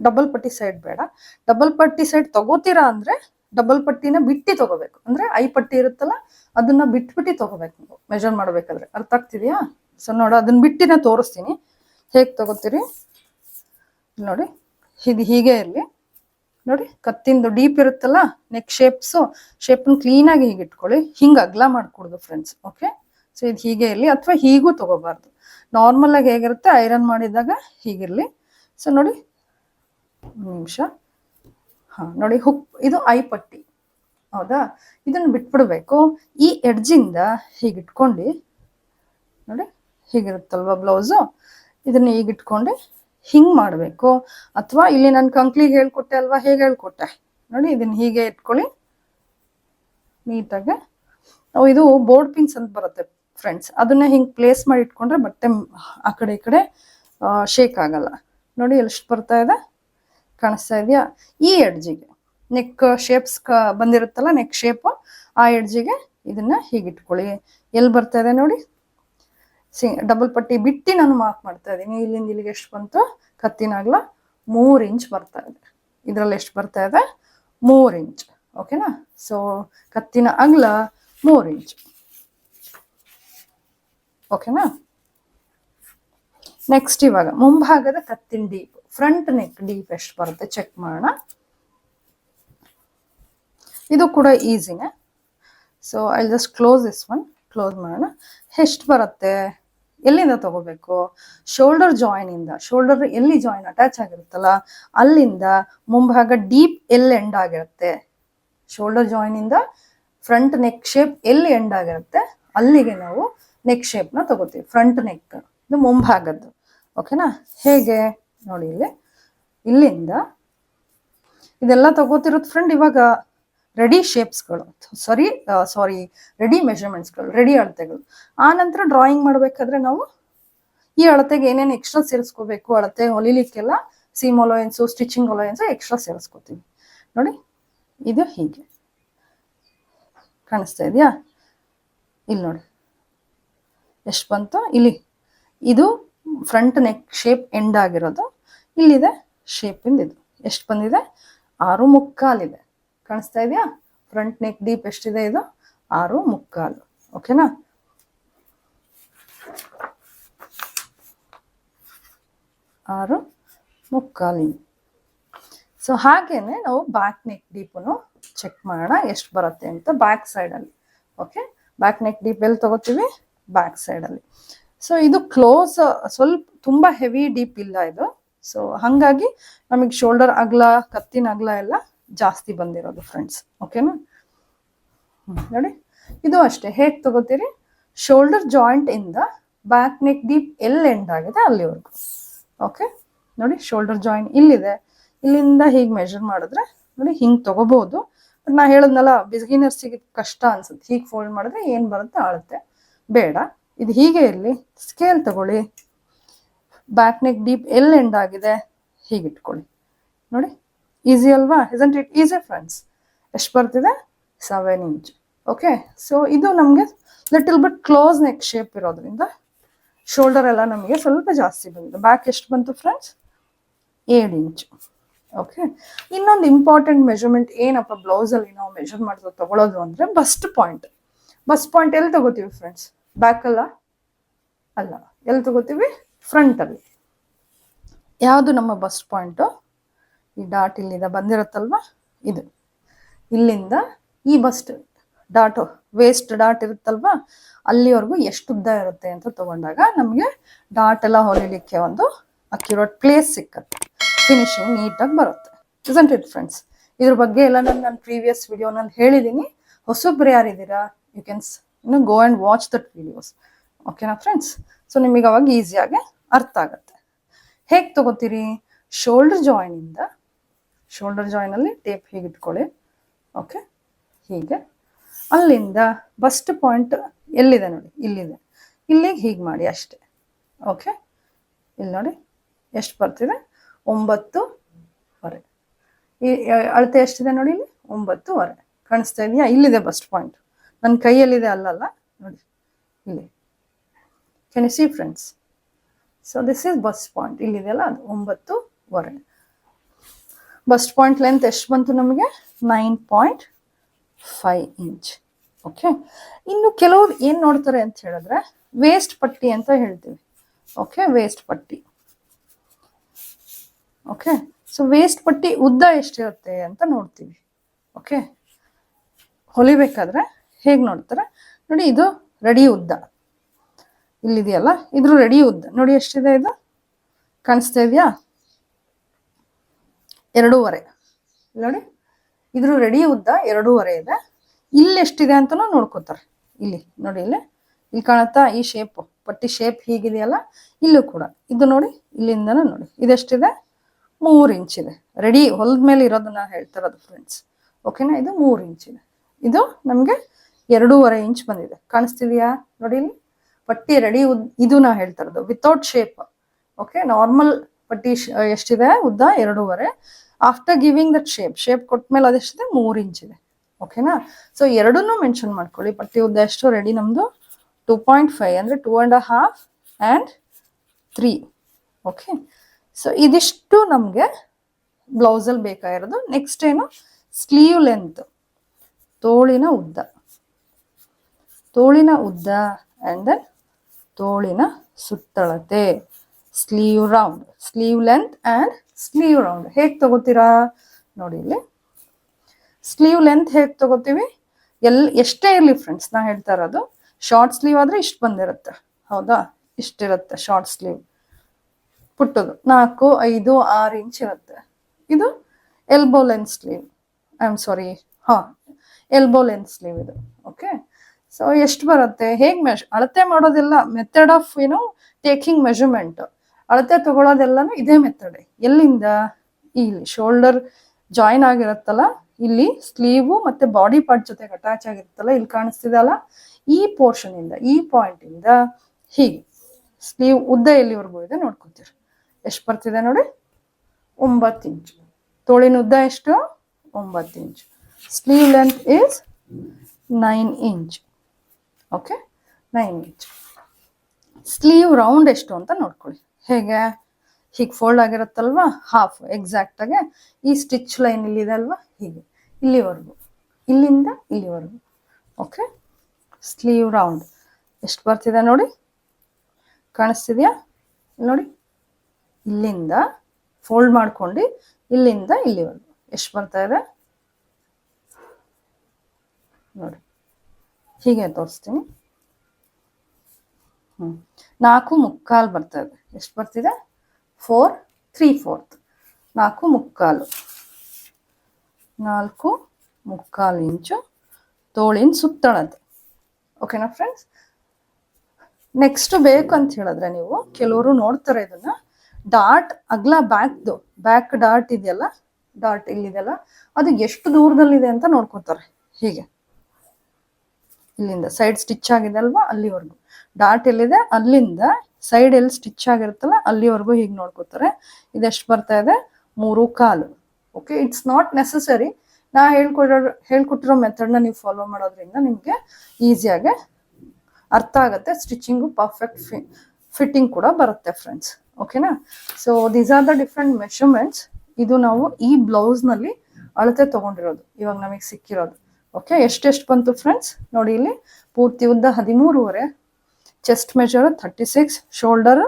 ಡಬಲ್ ಪಟ್ಟಿ ಸೈಡ್ ಬೇಡ. ಡಬಲ್ ಪಟ್ಟಿ ಸೈಡ್ ತಗೋತೀರಾ ಅಂದ್ರೆ ಡಬಲ್ ಪಟ್ಟಿನ ಬಿಟ್ಟು ತಗೋಬೇಕು. ಅಂದ್ರೆ ಐ ಪಟ್ಟಿ ಇರುತ್ತಲ್ಲ, ಅದನ್ನ ಬಿಟ್ಬಿಟ್ಟು ತಗೋಬೇಕು ನೀವು. ಮೆಜರ್ ಮಾಡ್ಬೇಕಾದ್ರೆ. ಅರ್ಥ ಆಗ್ತಿದೆಯಾ? ಸೊ ನೋಡು, ಅದನ್ನ ಬಿಟ್ಟಿನ ತೋರಿಸ್ತೀನಿ. ಹೇಗೆ ತಗೋತೀರಿ? ನೋಡಿ. ಇದು ಹೀಗೆ ಇರಲಿ. ನೋಡಿ, ಕತ್ತಿಂದು ಡೀಪ್ ಇರುತ್ತಲ್ಲ ನೆಕ್ ಶೇಪ್ಸು ಶೇಪ್ನ ಕ್ಲೀನಾಗಿ ಹೀಗೆ ಇಟ್ಕೊಳ್ಳಿ. ಹಿಂಗೆ ಅಗ್ಲ ಮಾಡ್ಕೊಡ್ದು ಫ್ರೆಂಡ್ಸ್ ಓಕೆ ಸೊ ಇದು ಹೀಗೆ ಇರಲಿ, ಅಥವಾ ಹೀಗೂ ತಗೋಬಾರ್ದು. ನಾರ್ಮಲ್ ಆಗಿ ಹೇಗಿರುತ್ತೆ ಐರನ್ ಮಾಡಿದಾಗ ಹೀಗಿರಲಿ. ಸೊ ನೋಡಿ ನಿಮಿಷ. ಹಾಂ, ನೋಡಿ ಹುಕ್ ಇದು ಐ ಪಟ್ಟಿ. ಹೌದಾ? ಇದನ್ನು ಬಿಟ್ಬಿಡ್ಬೇಕು. ಈ ಎಡ್ಜಿಂದ ಹೀಗೆ ಇಟ್ಕೊಂಡು, ನೋಡಿ, ಹೀಗಿರುತ್ತಲ್ವ ಬ್ಲೌಸು ಇದನ್ನ ಈಗ ಇಟ್ಕೊಂಡು ಹಿಂಗೆ ಮಾಡಬೇಕು? ಅಥವಾ ಇಲ್ಲಿ ನಾನು ಕಂಕ್ಲಿಗೆ ಹೇಳ್ಕೊಟ್ಟೆ ಅಲ್ವಾ, ಹೇಗೆ ಹೇಳ್ಕೊಟ್ಟೆ? ನೋಡಿ ಇದನ್ನ ಹೀಗೆ ಇಟ್ಕೊಳ್ಳಿ ನೀಟಾಗಿ. ಇದು ಬೋರ್ಡ್ ಪಿನ್ಸ್ ಅಂತ ಬರುತ್ತೆ, ಫ್ರೆಂಡ್ಸ್. ಅದನ್ನ ಹಿಂಗೆ ಪ್ಲೇಸ್ ಮಾಡಿ ಇಟ್ಕೊಂಡ್ರೆ ಬಟ್ಟೆ ಆ ಕಡೆ ಈ ಕಡೆ ಶೇಕ್ ಆಗಲ್ಲ. ನೋಡಿ ಎಷ್ಟು ಬರ್ತಾ ಇದೆ? ಕಾಣಿಸ್ತಾ ಇದೆಯಾ? ಈ ಎಡ್ಜಿಗೆ. ನೆಕ್ ಶೇಪ್ಸ್ ಕ, ಬಂದಿರುತ್ತಲ್ಲ, ನೆಕ್ ಶೇಪ್, ಆ ಎಡ್ಜಿಗೆ ಇದನ್ನ ಹೀಗಿಟ್ಕೊಳ್ಳಿ. ಎಲ್ಲಿ ಬರ್ತಾ ಇದೆ ನೋಡಿ? ಸಿ ಡಬಲ್ ಪಟ್ಟಿ ಬಿಟ್ಟು ನಾನು ಮಾರ್ಕ್ ಮಾಡ್ತಾ ಇದ್ದೀನಿ. ಇಲ್ಲಿಂದ ಇಲ್ಲಿಗೆ ಎಷ್ಟು ಬಂತು? ಕತ್ತಿನಾಗ್ಲ ಮೂರು ಇಂಚ್ ಬರ್ತಾ ಇದೆ. ಇದರಲ್ಲಿ ಎಷ್ಟು ಬರ್ತಾ ಇದೆ? ಮೂರು ಇಂಚ್ ಓಕೆನಾ ಸೊ ಕತ್ತಿನ ಅಗ್ಲ ಮೂರು ಇಂಚ್ ಓಕೆನಾ ನೆಕ್ಸ್ಟ್ ಇವಾಗ, ಮುಂಭಾಗದ ಕತ್ತಿನ ಡೀಪ್ ಫ್ರಂಟ್ ನೆಕ್ ಡೀಪ್ ಎಷ್ಟು ಬರುತ್ತೆ? ಚೆಕ್ ಮಾಡೋಣ. ಇದು ಕೂಡ ಈಸಿನೇ so I just close this one close ಮಾಡೋಣ. ಎಷ್ಟು ಬರುತ್ತೆ? ಎಲ್ಲಿಂದ ತಗೋಬೇಕು? ಶೋಲ್ಡರ್ ಜಾಯಿನ್ ಇಂದ. ಶೋಲ್ಡರ್ ಎಲ್ಲಿ ಜಾಯಿನ್ ಅಟ್ಯಾಚ್ ಆಗಿರುತ್ತಲ್ಲ? ಅಲ್ಲಿಂದ ಮುಂಭಾಗ ಡೀಪ್ ಎಲ್ಲಿ ಎಂಡ್ ಆಗಿರುತ್ತೆ? ಶೋಲ್ಡರ್ ಜಾಯಿನ್ ಇಂದ ಫ್ರಂಟ್ ನೆಕ್ ಶೇಪ್ ಎಲ್ಲಿ ಎಂಡ್ ಆಗಿರುತ್ತೆ? ಅಲ್ಲಿಗೆ ನಾವು ನೆಕ್ ಶೇಪ್ನ ತಗೋತೀವಿ. ಫ್ರಂಟ್ ನೆಕ್ ಇದು ಮುಂಭಾಗದ್ದು. ಓಕೆನಾ ಹೇಗೆ? ನೋಡಿ ಇಲ್ಲಿ. ಇಲ್ಲಿಂದ ಇದೆಲ್ಲ ತಗೋತಿರೋದು ಫ್ರೆಂಡ್ ಇವಾಗ ರೆಡಿ ಶೇಪ್ಸ್ಗಳು ಸಾರಿ ಸಾರಿ ರೆಡಿ ಮೆಷರ್ಮೆಂಟ್ಸ್ಗಳು ರೆಡಿ ಅಳತೆಗಳು. ಆ ನಂತರ ಡ್ರಾಯಿಂಗ್ ಮಾಡಬೇಕಾದ್ರೆ ನಾವು ಈ ಅಳತೆಗೆ ಏನೇನು ಎಕ್ಸ್ಟ್ರಾ ಸೇರಿಸ್ಕೋಬೇಕು, ಅಳತೆ ಹೊಲಿಲಿಕ್ಕೆಲ್ಲ seam allowance stitching allowance extra ಸೇರಿಸ್ಕೋತೀವಿ. ನೋಡಿ, ಇದು ಹೀಗೆ. ಕಾಣಿಸ್ತಾ ಇದೆಯಾ? ಇಲ್ಲಿ ನೋಡಿ. ಎಷ್ಟು ಬಂತು? ಇಲ್ಲಿ. ಇದು ಫ್ರಂಟ್ ನೆಕ್ ಶೇಪ್ ಎಂಡ್ ಆಗಿರೋದು. ಇಲ್ಲಿದೆ ಶೇಪಿಂದ ಇದು ಎಷ್ಟು ಬಂದಿದೆ? ಆರು ಮುಕ್ಕಾಲಿದೆ. ಕಾಣಿಸ್ತಾ ಇದೆಯಾ? ಫ್ರಂಟ್ ನೆಕ್ ಡೀಪ್ ಎಷ್ಟಿದೆ ಇದು? ಆರು ಮುಕ್ಕಾಲು. ಓಕೆನಾ ಆರು ಮುಕ್ಕಾಲು. ಸೊ ಹಾಗೇನೆ ನಾವು ಬ್ಯಾಕ್ ನೆಕ್ ಡೀಪನ್ನು ಚೆಕ್ ಮಾಡೋಣ, ಎಷ್ಟು ಬರುತ್ತೆ ಅಂತ ಬ್ಯಾಕ್ ಸೈಡಲ್ಲಿ ಓಕೆ ಬ್ಯಾಕ್ ನೆಕ್ ಡೀಪ್ ಎಲ್ಲಿ ತಗೋತೀವಿ? ಬ್ಯಾಕ್ ಸೈಡಲ್ಲಿ ಸೊ ಇದು ಕ್ಲೋಸ್ ಸ್ವಲ್ಪ ತುಂಬ ಹೆವಿ ಡೀಪ್ ಇಲ್ಲ ಇದು. ಸೊ ಹಾಗಾಗಿ ನಮಗೆ ಶೋಲ್ಡರ್ ಅಗಲ, ಕತ್ತಿನ ಅಗಲ ಎಲ್ಲ ಜಾಸ್ತಿ ಬಂದಿರೋದು ಫ್ರೆಂಡ್ಸ್ ಓಕೆನಾ ನೋಡಿ ಇದು ಅಷ್ಟೇ, ಹೇಗೆ ತಗೋತೀರಿ? ಶೋಲ್ಡರ್ ಜಾಯಿಂಟ್ ಇಂದ ಬ್ಯಾಕ್ ನೆಕ್ ಡೀಪ್ ಎಲ್ಲಿ ಎಂಡ್ ಆಗಿದೆ ಅಲ್ಲಿವರೆಗೂ ಓಕೆ ನೋಡಿ ಶೋಲ್ಡರ್ ಜಾಯಿಂಟ್ ಇಲ್ಲಿದೆ. ಇಲ್ಲಿಂದ ಹೀಗೆ ಮೆಷರ್ ಮಾಡಿದ್ರೆ, ನೋಡಿ, ಹಿಂಗೆ ತಗೋಬಹುದು ಬಟ್ ನಾ ಹೇಳದ್ನಲ್ಲ ಬಿಗಿನರ್ಸಿಗೆ ಕಷ್ಟ ಅನ್ಸುತ್ತೆ. ಹೀಗೆ ಫೋಲ್ಡ್ ಮಾಡಿದ್ರೆ ಏನು ಬರುತ್ತೆ? ಆಳುತ್ತೆ ಬೇಡ. ಇದು ಹೀಗೆ ಇರಲಿ. ಸ್ಕೇಲ್ ತಗೊಳ್ಳಿ. ಬ್ಯಾಕ್ ನೆಕ್ ಡೀಪ್ ಎಲ್ಲಿ ಎಂಡ್ ಆಗಿದೆ. ಹೀಗೆ ಇಟ್ಕೊಳ್ಳಿ. ನೋಡಿ ಈಸಿ ಅಲ್ವಾ? ಇಸಂಟ್ ಇಟ್ ಈಸಿ ಫ್ರೆಂಡ್ಸ್ ಎಷ್ಟು ಬರ್ತಿದೆ? ಸೆವೆನ್ ಇಂಚ್ ಓಕೆ ಸೊ ಇದು ನಮಗೆ little bit close neck shape ಇರೋದ್ರಿಂದ ಶೋಲ್ಡರ್ ಎಲ್ಲ ನಮಗೆ ಸ್ವಲ್ಪ ಜಾಸ್ತಿ ಬಂದಿದೆ. ಬ್ಯಾಕ್ ಎಷ್ಟು ಬಂತು ಫ್ರೆಂಡ್ಸ್ ಏಳು ಇಂಚು ಓಕೆ ಇನ್ನೊಂದು ಇಂಪಾರ್ಟೆಂಟ್ ಮೆಜರ್ಮೆಂಟ್ ಏನಪ್ಪ? ಬ್ಲೌಸಲ್ಲಿ ನಾವು ಮೆಜರ್ ಮಾಡೋದು ತಗೊಳ್ಳೋದು ಅಂದರೆ ಬಸ್ಟ್ ಪಾಯಿಂಟ್ ಬಸ್ಟ್ ಪಾಯಿಂಟ್ ಎಲ್ಲಿ ತಗೋತೀವಿ ಫ್ರೆಂಡ್ಸ್ ಬ್ಯಾಕಲ್ಲ ಅಲ್ಲ? ಎಲ್ಲಿ ತಗೋತೀವಿ? ಫ್ರಂಟಲ್ಲಿ ಯಾವುದು ನಮ್ಮ ಬಸ್ಟ್ ಪಾಯಿಂಟು ಈ ಡಾಟ್ ಇಲ್ಲಿಂದ ಬಂದಿರುತ್ತಲ್ವ? ಇದು. ಇಲ್ಲಿಂದ ಈ ಬಸ್ಟ್ ಡಾಟು ವೇಸ್ಟ್ ಡಾಟ್ ಇರುತ್ತಲ್ವಾ? ಅಲ್ಲಿವರೆಗೂ ಎಷ್ಟು ಉದ್ದ ಇರುತ್ತೆ ಅಂತ ತಗೊಂಡಾಗ ನಮಗೆ ಡಾಟ್ ಎಲ್ಲ ಹೊಲಿಲಿಕ್ಕೆ ಒಂದು ಅಕ್ಯುರೇಟ್ ಪ್ಲೇಸ್ ಸಿಕ್ಕತ್ತೆ. ಫಿನಿಶಿಂಗ್ ನೀಟಾಗಿ ಬರುತ್ತೆ. ಇಸಂಟ್ ಇಟ್ ಫ್ರೆಂಡ್ಸ್ ಇದ್ರ ಬಗ್ಗೆ ಎಲ್ಲ ನಾನು ನನ್ನ ಪ್ರೀವಿಯಸ್ ವಿಡಿಯೋನಲ್ಲಿ ಹೇಳಿದ್ದೀನಿ ಹೊಸೊಬ್ರು ಯಾರಿದ್ದೀರಾ? ಯು ಕ್ಯಾನ್ ಇನ್ನು go and watch that videos ಓಕೆನಾ ಫ್ರೆಂಡ್ಸ್ ಸೊ ನಿಮಗೆ ಅವಾಗ ಈಸಿಯಾಗಿ ಅರ್ಥ ಆಗುತ್ತೆ. ಹೇಗೆ ತಗೋತೀರಿ? ಶೋಲ್ಡರ್ ಜಾಯಿನಿಂದ ಶೋಲ್ಡರ್ ಜಾಯ್ನಲ್ಲಿ ಟೇಪ್ ಹೀಗೆ ಇಟ್ಕೊಳ್ಳಿ. ಓಕೆ ಹೀಗೆ. ಅಲ್ಲಿಂದ ಬಸ್ಟ್ ಪಾಯಿಂಟ್ ಎಲ್ಲಿದೆ ನೋಡಿ? ಇಲ್ಲಿದೆ. ಇಲ್ಲಿಗೆ ಹೀಗೆ ಮಾಡಿ ಅಷ್ಟೇ. ಓಕೆ ಇಲ್ಲಿ ನೋಡಿ. ಎಷ್ಟು ಬರ್ತಿದೆ? ಒಂಬತ್ತುವರೆ ಈ ಅಳತೆ ಎಷ್ಟಿದೆ ನೋಡಿ ಇಲ್ಲಿ? ಒಂಬತ್ತುವರೆ ಕಾಣಿಸ್ತಾ ಇದೆಯಾ? ಇಲ್ಲಿದೆ ಬಸ್ಟ್ ಪಾಯಿಂಟ್ ನನ್ನ ಕೈಯಲ್ಲಿದೆ ಅಲ್ಲಲ್ಲ ನೋಡಿ. ಇಲ್ಲಿ. Can see friends so this is bust point ಇಲ್ಲಿದೆಯಲ್ಲ ಅದು? ಒಂಬತ್ತುವರೆ ಬಸ್ಟ್ ಪಾಯಿಂಟ್ ಲೆಂತ್ ಎಷ್ಟು ಬಂತು ನಮಗೆ? Nine point five inch okay ಇನ್ನು ಕೆಲವರು ಏನು ನೋಡ್ತಾರೆ ಅಂತ ಹೇಳಿದ್ರೆ ವೇಸ್ಟ್ ಪಟ್ಟಿ ಅಂತ ಹೇಳ್ತೀವಿ. ಓಕೆ ವೇಸ್ಟ್ ಪಟ್ಟಿ. ಓಕೆ ಸೊ ವೇಸ್ಟ್ ಪಟ್ಟಿ ಉದ್ದ ಎಷ್ಟಿರುತ್ತೆ ಅಂತ ನೋಡ್ತೀವಿ. ಓಕೆ ಹೊಲಿಬೇಕಾದ್ರೆ ಹೇಗೆ ನೋಡ್ತಾರೆ? ನೋಡಿ, ಇದು ರೆಡಿ ಉದ್ದ. ಇಲ್ಲಿದೆಯಲ್ಲ? ಇದ್ರ ರೆಡಿ ಉದ್ದ. ನೋಡಿ, ಎಷ್ಟಿದೆ ಇದು? ಕಾಣಿಸ್ತಾ ಇದೆಯಾ? ಎರಡೂವರೆ. ನೋಡಿ, ಇದ್ರ ರೆಡಿ ಉದ್ದ ಎರಡೂವರೆ ಇದೆ. ಇಲ್ಲಿ ಎಷ್ಟಿದೆ ಅಂತಲೂ ನೋಡ್ಕೋತಾರೆ. ಇಲ್ಲಿ, ನೋಡಿ ಇಲ್ಲಿ. ಇಲ್ಲಿ ಕಾಣುತ್ತಾ ಈ ಶೇಪ್ ಪಟ್ಟಿ ಶೇಪ್ ಹೀಗಿದೆಯಲ್ಲ? ಇಲ್ಲೂ ಕೂಡ. ಇದು ನೋಡಿ, ಇಲ್ಲಿಂದನೂ ನೋಡಿ. ಇದೆಷ್ಟಿದೆ ಮೂರು ಇಂಚ್ ಇದೆ. ರೆಡಿ ಹೊಲದ ಮೇಲೆ ಇರೋದನ್ನ ಹೇಳ್ತಾರದು ಫ್ರೆಂಡ್ಸ್ ಓಕೆನಾ ಇದು ಮೂರು ಇಂಚ್ ಇದೆ. ಇದು ನಮಗೆ ಎರಡೂವರೆ ಇಂಚ್ ಬಂದಿದೆ. ಕಾಣಿಸ್ತಿದೆಯಾ? ನೋಡಿ ಇಲ್ಲಿ. ಪಟ್ಟಿ ರೆಡಿ ಇದು ನಾ ಹೇಳ್ತಾರದು ವಿತೌಟ್ ಶೇಪ್ ಓಕೆ ನಾರ್ಮಲ್ ಪಟ್ಟಿ ಎಷ್ಟಿದೆ? ಉದ್ದ ಎರಡೂವರೆ. After giving that shape shape ಕೊಟ್ಮೇಲೆ ಅದೆಷ್ಟಿದೆ? ಮೂರು ಇಂಚ್ ಇದೆ. ಓಕೆನಾ ಸೊ ಎರಡನ್ನೂ ಮೆನ್ಷನ್ ಮಾಡ್ಕೊಳ್ಳಿ. ಪಟ್ಟಿ ಉದ್ದ ಎಷ್ಟು ರೆಡಿ ನಮ್ಮದು ಟೂ ಪಾಯಿಂಟ್ ಫೈವ್ ಅಂದರೆ two and half and three okay so ಇದಿಷ್ಟು ನಮಗೆ ಬ್ಲೌಸಲ್ಲಿ ಬೇಕಾಗಿರೋದು. ನೆಕ್ಸ್ಟ್ ಏನು? ಸ್ಲೀವ್ ಲೆಂತ್ ತೋಳಿನ ಉದ್ದ. ತೋಳಿನ ಉದ್ದ ಆ್ಯಂಡ್ ದೆನ್ ತೋಳಿನ ಸುತ್ತಳತೆ. Sleeve round sleeve length and sleeve round ಹೇಗೆ ತಗೋತೀರಾ? ನೋಡಿ ಇಲ್ಲಿ. ಸ್ಲೀವ್ ಲೆಂತ್ ಹೇಗೆ ತಗೋತೀವಿ? ಎಲ್, ಎಷ್ಟೇ ಇರಲಿ ಫ್ರೆಂಡ್ಸ್ ನಾ ಹೇಳ್ತಾ ಇರೋದು. ಶಾರ್ಟ್ ಸ್ಲೀವ್ ಆದರೆ ಇಷ್ಟು ಬಂದಿರುತ್ತೆ. ಹೌದಾ? ಇಷ್ಟಿರುತ್ತೆ ಶಾರ್ಟ್ ಸ್ಲೀವ್ ಪುಟ್ಟದು. ನಾಲ್ಕು, ಐದು, ಆರು ಇಂಚ್ ಇರುತ್ತೆ. ಇದು elbow length sleeve I am sorry ಹಾಂ ಎಲ್ಬೋ ಲೆಂತ್ ಸ್ಲೀವ್ ಇದು. ಓಕೆ ಸೊ ಎಷ್ಟು ಬರುತ್ತೆ? ಹೇಗೆ ಮೆಶ್ ಅಳತೆ ಮಾಡೋದಿಲ್ಲ. ಮೆಥಡ್ ಆಫ್ ಏನೋ ಟೇಕಿಂಗ್ ಮೆಜರ್ಮೆಂಟ್ ಅಳತೆ ತಗೊಳ್ಳೋದೆಲ್ಲನೂ ಇದೇ ಮೆಥಡ್ ಎಲ್ಲಿಂದ? ಇಲ್ಲಿ ಶೋಲ್ಡರ್ ಜಾಯಿನ್ ಆಗಿರುತ್ತಲ್ಲ, ಇಲ್ಲಿ ಸ್ಲೀವು ಮತ್ತೆ ಬಾಡಿ ಪಾರ್ಟ್ ಜೊತೆಗೆ ಅಟ್ಯಾಚ್ ಆಗಿರುತ್ತಲ್ಲ, ಇಲ್ಲಿ ಕಾಣಿಸ್ತಿದಲ್ಲ ಈ ಪೋರ್ಷನ್ ಇಂದ, ಈ ಪಾಯಿಂಟ್ ಇಂದ ಹೀಗೆ. ಸ್ಲೀವ್ ಉದ್ದ ಎಲ್ಲಿವರೆಗೂ ಇದೆ ನೋಡ್ಕೊತೀರಿ. ಎಷ್ಟು ಬರ್ತಿದೆ ನೋಡಿ? ಒಂಬತ್ತು ಇಂಚು. ತೋಳಿನ ಉದ್ದ ಎಷ್ಟು? ಒಂಬತ್ತು ಇಂಚು. Sleeve length is nine inch okay nine inch sleeve round ಎಷ್ಟು ಅಂತ ನೋಡ್ಕೊಳ್ಳಿ. ಹೇಗೆ ಹೀಗೆ ಫೋಲ್ಡ್ ಆಗಿರುತ್ತಲ್ವಾ? ಹಾಫ್ ಎಕ್ಸಾಕ್ಟ್ ಆಗಿ ಈ ಸ್ಟಿಚ್ ಲೈನ್ ಇಲ್ಲಿದೆ ಅಲ್ವಾ? ಹೀಗೆ. ಇಲ್ಲಿವರೆಗೂ. ಇಲ್ಲಿಂದ ಇಲ್ಲಿವರೆಗೂ. ಓಕೆ ಸ್ಲೀವ್ ರೌಂಡ್ ಎಷ್ಟು ಬರ್ತಿದೆ ನೋಡಿ? ಕಾಣಿಸ್ತಿದೆಯಾ? ನೋಡಿ. ಇಲ್ಲಿಂದ ಫೋಲ್ಡ್ ಮಾಡ್ಕೊಂಡು ಇಲ್ಲಿಂದ ಇಲ್ಲಿವರೆಗೂ. ಎಷ್ಟು ಬರ್ತಾ ಇದೆ? ನೋಡಿ. ಹೀಗೆ ತೋರಿಸ್ತೀನಿ. ಹ್ಞೂ ನಾಲ್ಕು ಮುಕ್ಕಾಲು ಬರ್ತದೆ. ಎಷ್ಟು ಬರ್ತಿದೆ? ಫೋರ್ ತ್ರೀ ಫೋರ್ತ್ ನಾಲ್ಕು ಮುಕ್ಕಾಲು. ನಾಲ್ಕು ಮುಕ್ಕಾಲು ಇಂಚು ತೋಳಿನ ಸುತ್ತಳತೆ ಓಕೆನಾ ಫ್ರೆಂಡ್ಸ್ ನೆಕ್ಸ್ಟ್ ಬೇಕು ಅಂತ ಹೇಳಿದ್ರೆ ನೀವು ಕೆಲವರು ನೋಡ್ತಾರೆ ಇದನ್ನ. ಡಾಟ್ ಅಗ್ಲ ಬ್ಯಾಕ್ದು ಬ್ಯಾಕ್ ಡಾಟ್ ಇದೆಯಲ್ಲ? ಡಾಟ್ ಇಲ್ಲಿದೆಯಲ್ಲ? ಅದು ಎಷ್ಟು ದೂರದಲ್ಲಿದೆ ಅಂತ ನೋಡ್ಕೋತಾರೆ. ಹೀಗೆ. ಇಲ್ಲಿಂದ ಸೈಡ್ ಸ್ಟಿಚ್ ಆಗಿದೆ ಅಲ್ವಾ? ಅಲ್ಲಿವರೆಗೂ. ಡಾಟ್ ಎಲ್ಲಿದೆ? ಅಲ್ಲಿಂದ ಸೈಡ್ ಎಲ್ಲಿ ಸ್ಟಿಚ್ ಆಗಿರುತ್ತಲ್ಲ, ಅಲ್ಲಿವರೆಗೂ ಹೀಗೆ ನೋಡ್ಕೋತಾರೆ. ಇದೆಷ್ಟು ಬರ್ತಾ ಇದೆ? ಮೂರು ಕಾಲು. ಓಕೆ ಇಟ್ಸ್ ನಾಟ್ ನೆಸಸರಿ ನಾ ಹೇಳ್ಕೊಡೋ, ಹೇಳ್ಕೊಟ್ಟಿರೋ ಮೆಥಡ್ನ ನೀವು ಫಾಲೋ ಮಾಡೋದ್ರಿಂದ ನಿಮಗೆ ಈಸಿಯಾಗಿ ಅರ್ಥ ಆಗುತ್ತೆ. ಸ್ಟಿಚಿಂಗು ಪರ್ಫೆಕ್ಟ್ ಫಿ ಫಿಟ್ಟಿಂಗ್ ಕೂಡ ಬರುತ್ತೆ ಫ್ರೆಂಡ್ಸ್ ಓಕೆನಾ so these are the different measurements ಇದು ನಾವು ಈ ಬ್ಲೌಸ್ನಲ್ಲಿ ಅಳತೆ ತೊಗೊಂಡಿರೋದು. ಇವಾಗ ನಮಗೆ ಸಿಕ್ಕಿರೋದು. ಓಕೆ ಎಷ್ಟೆಷ್ಟು ಬಂತು ಫ್ರೆಂಡ್ಸ್ ನೋಡಿ ಇಲ್ಲಿ ಪೂರ್ತಿ ಉದ್ದ ಹದಿಮೂರುವರೆ. Chest measure thirty six shoulder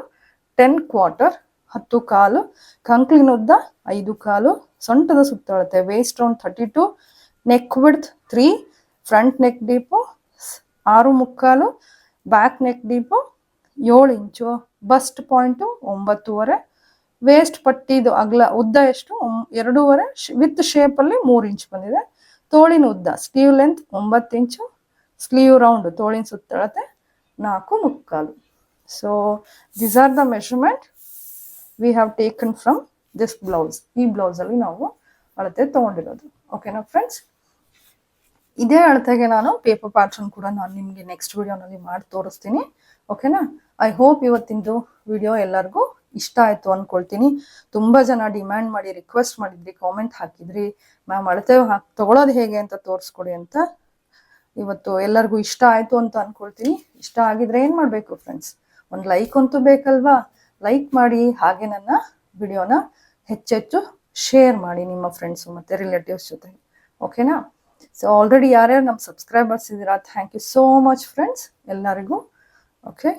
ten quarter ಹತ್ತು ಕಾಲು, ಕಂಕ್ಲಿನ ಉದ್ದ, ಐದು ಕಾಲು, ಸೊಂಟದ ಸುತ್ತಳತೆ waist round thirty two neck width three front neck deep ಆರು ಮುಕ್ಕಾಲು ಬ್ಯಾಕ್ ನೆಕ್ ಡೀಪು ಏಳು ಇಂಚು ಬಸ್ಟ್ ಪಾಯಿಂಟು ಒಂಬತ್ತುವರೆ ವೇಸ್ಟ್ ಪಟ್ಟಿದು ಅಗಲ ಉದ್ದ ಎಷ್ಟು? ಎರಡೂವರೆ ವಿತ್ ಶೇಪಲ್ಲಿ ಮೂರು ಇಂಚ್ ಬಂದಿದೆ. ತೋಳಿನ ಉದ್ದ ಸ್ಲೀವ್ ಲೆಂತ್ ಒಂಬತ್ತು ಇಂಚು ಸ್ಲೀವ್ ರೌಂಡ್ ತೋಳಿನ ಸುತ್ತಳತೆ ನಾಲ್ಕು ಮುಕ್ಕಾಲು. So this are the measurement we have taken from this blouse ಈ ಬ್ಲೌಸಲ್ಲಿ ನಾವು ಅಳತೆ ತೊಗೊಂಡಿರೋದು. ಓಕೆನಾ ಫ್ರೆಂಡ್ಸ್ ಇದೇ ಅಳತೆಗೆ ನಾನು ಪೇಪರ್ ಪ್ಯಾಟ್ರನ್ ಕೂಡ ನಾನು ನಿಮಗೆ ನೆಕ್ಸ್ಟ್ ವಿಡಿಯೋನಲ್ಲಿ ಮಾಡಿ ತೋರಿಸ್ತೀನಿ. ಓಕೆನಾ ಐ ಹೋಪ್ ಇವತ್ತಿಂದು ವಿಡಿಯೋ ಎಲ್ಲರಿಗೂ ಇಷ್ಟ ಆಯಿತು ಅಂದ್ಕೊಳ್ತೀನಿ ತುಂಬ ಜನ ಡಿಮ್ಯಾಂಡ್ ಮಾಡಿ ರಿಕ್ವೆಸ್ಟ್ ಮಾಡಿದ್ರಿ ಕಾಮೆಂಟ್ ಹಾಕಿದ್ರಿ. ಮ್ಯಾಮ್ ಅಳತೆ ಹಾಕಿ ತೊಗೊಳೋದು ಹೇಗೆ ಅಂತ ತೋರಿಸ್ಕೊಡಿ ಅಂತ ಇವತ್ತು ಎಲ್ಲರಿಗೂ ಇಷ್ಟ ಆಯಿತು ಅಂತ ಅನ್ಕೊಳ್ತೀನಿ. ಇಷ್ಟ ಆಗಿದ್ರೆ ಏನು ಮಾಡಬೇಕು ಫ್ರೆಂಡ್ಸ್ ಒಂದು ಲೈಕ್ ಅಂತೂ ಬೇಕಲ್ವಾ? ಲೈಕ್ ಮಾಡಿ ಹಾಗೆ ನನ್ನ ವಿಡಿಯೋನ ಹೆಚ್ಚೆಚ್ಚು ಶೇರ್ ಮಾಡಿ ನಿಮ್ಮ ಫ್ರೆಂಡ್ಸು ಮತ್ತು ರಿಲೇಟಿವ್ಸ್ ಜೊತೆ. ಓಕೆನಾ ಸೊ ಆಲ್ರೆಡಿ ಯಾರ್ಯಾರು ನಮ್ಮ ಸಬ್ಸ್ಕ್ರೈಬರ್ಸ್ ಇದ್ದೀರಾ thank you so much friends ಎಲ್ಲರಿಗೂ ಓಕೆ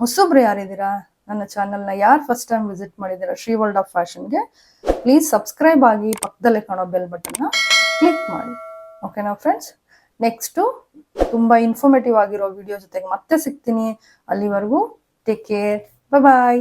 ಹೊಸಬ್ರು ಯಾರಿದ್ದೀರಾ? ನನ್ನ ಚಾನಲ್ನ ಯಾರು ಫಸ್ಟ್ ಟೈಮ್ ವಿಸಿಟ್ ಮಾಡಿದ್ದೀರಾ ಶ್ರೀ ವರ್ಲ್ಡ್ ಆಫ್ ಫ್ಯಾಷನ್ಗೆ ಪ್ಲೀಸ್ ಸಬ್ಸ್ಕ್ರೈಬ್ ಆಗಿ ಪಕ್ಕದಲ್ಲೇ ಕಾಣೋ ಬೆಲ್ ಬಟನ್ನ ಕ್ಲಿಕ್ ಮಾಡಿ. ಓಕೆನಾ ಫ್ರೆಂಡ್ಸ್ ನೆಕ್ಸ್ಟು ತುಂಬ ಇನ್ಫಾರ್ಮೇಟಿವ್ ಆಗಿರೋ ವಿಡಿಯೋ ಜೊತೆಗೆ ಮತ್ತೆ ಸಿಗ್ತೀನಿ ಅಲ್ಲಿವರೆಗೂ. Take care bye